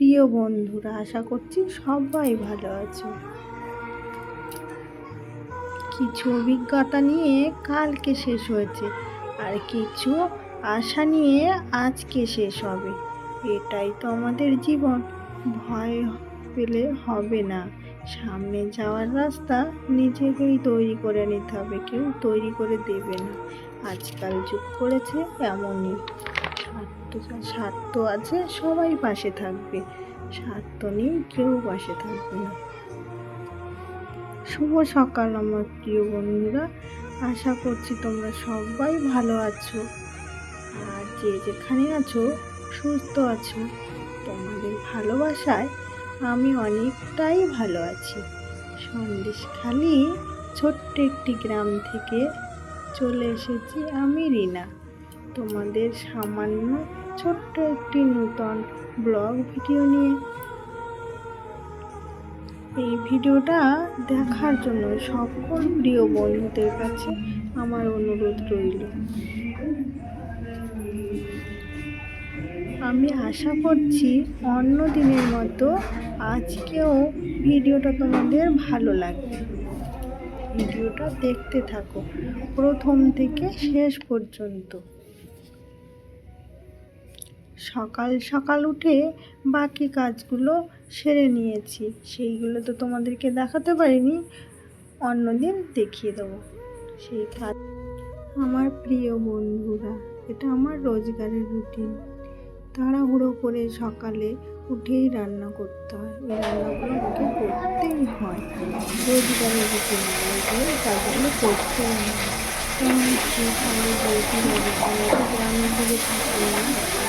প্রিয় বন্ধুরা, আশা করছি সবাই ভালো আছো। কিছু অভিজ্ঞতা নিয়ে কালকে শেষ হয়েছে, আর কিছু আশা নিয়ে আজকে শেষ হবে। এটাই তো আমাদের জীবন। ভয় পেলে হবে না। সামনে যাওয়ার রাস্তা নিজেকেই তৈরি করে নিতে হবে, কেউ তৈরি করে দেবে না। আজকাল যুগ করেছে এমনই। স্বার্থ স্বার্থ আছে, সবাই পাশে থাকবে। স্বার্থ নেই, কেউ পাশে থাকবে না। শুভ সকাল আমার প্রিয় বন্ধুরা। আশা করছি তোমরা সবাই ভালো আছো। আর যে যেখানে আছো, সুস্থ আছো, তোমাদের ভালোবাসায় আমি অনেকটাই ভালো আছি। সন্দেশখালি ছোট্ট একটি গ্রাম থেকে চলে এসেছি আমি, রিনা। তোমাদের সামান্য ছোট্ট একটি নূতন ব্লগ ভিডিও নিয়ে। এই ভিডিওটা দেখার জন্য সকল প্রিয় বন্ধুদের কাছে আমার অনুরোধ রইল। আমি আশা করছি অন্য দিনের মতো আজকেও ভিডিওটা তোমাদের ভালো লাগবে। ভিডিওটা দেখতে থাকো প্রথম থেকে শেষ পর্যন্ত। সকাল সকাল উঠে বাকি কাজগুলো সেরে নিয়েছি। সেইগুলো তো তোমাদেরকে দেখাতে পারিনি, অন্যদিন দেখিয়ে দেবো। সেই কাজ আমার প্রিয় বন্ধুরা, এটা আমার রোজগারের রুটিন। তাড়াহুড়ো করে সকালে উঠেই রান্না করতে হয়। এই রান্নাগুলো আমাকে করতেই হয়। রোজগারের রুটিন এগুলো কাজগুলো করতেই হয়। গ্রামের দিকে থাকি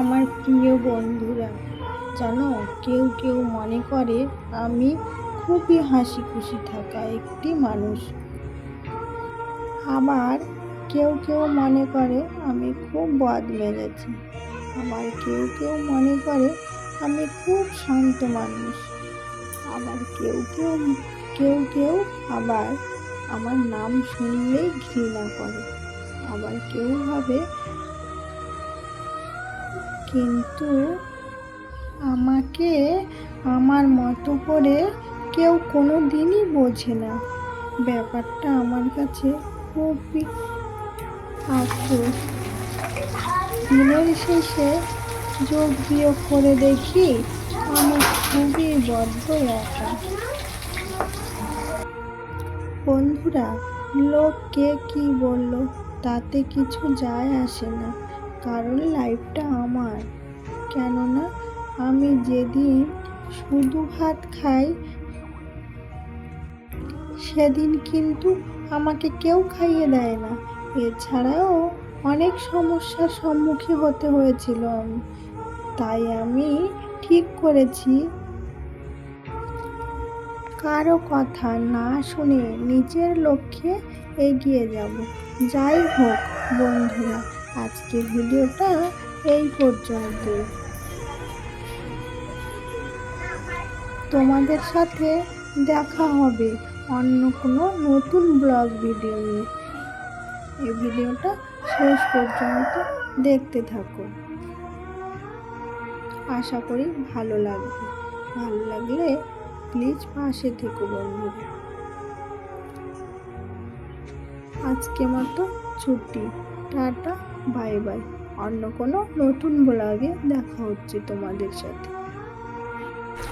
আমার প্রিয় বন্ধুরা জানো, কেউ কেউ মনে করে আমি খুবই হাসি খুশি থাকা একটি মানুষ। আবার কেউ কেউ মনে করে আমি খুব বদ মেরেছি আবার কেউ কেউ মনে করে আমি খুব শান্ত মানুষ। আবার কেউ কেউ কেউ কেউ আবার আমার নাম শুনলেই ঘৃণা করে। আবার কেউ ভাবে, কিন্তু আমাকে আমার মতো করে কেউ কোনো দিনই বোঝে না। ব্যাপারটা আমার কাছে খুবই আফসোস। দিনের শেষে যোগ বিয়োগ করে দেখি আমার খুবই বদ্ধ একা। বন্ধুরা, লোক কে কি বলল তাতে কিছু যায় আসে না। কারণ লাইফটা আমার। কেননা আমি যেদিন শুধু ভাত খাই, সেদিন কিন্তু আমাকে কেউ খাইয়ে দেয় না। এছাড়াও অনেক সমস্যার সম্মুখীন হতে হয়েছিল আমি। তাই আমি ঠিক করেছি। কারও কথা না শুনে নিজের লক্ষ্যে এগিয়ে যাব। যাই হোক বন্ধুরা আজকে ভিডিওটা এই পর্যন্ত তোমাদের সাথে দেখা হবে অন্য কোনো নতুন ব্লগ ভিডিও এই ভিডিওটা শেষ পর্যন্ত দেখতে থাকো। আশা করি ভালো লাগবে। ভালো লাগলে প্লিজ পাশে থেকো বন্ধুরা। আজকে মতো ছুটি। Tata, bye bye. অন্য কোনো নতুন ব্লগে দেখা হচ্ছে তোমাদের সাথে।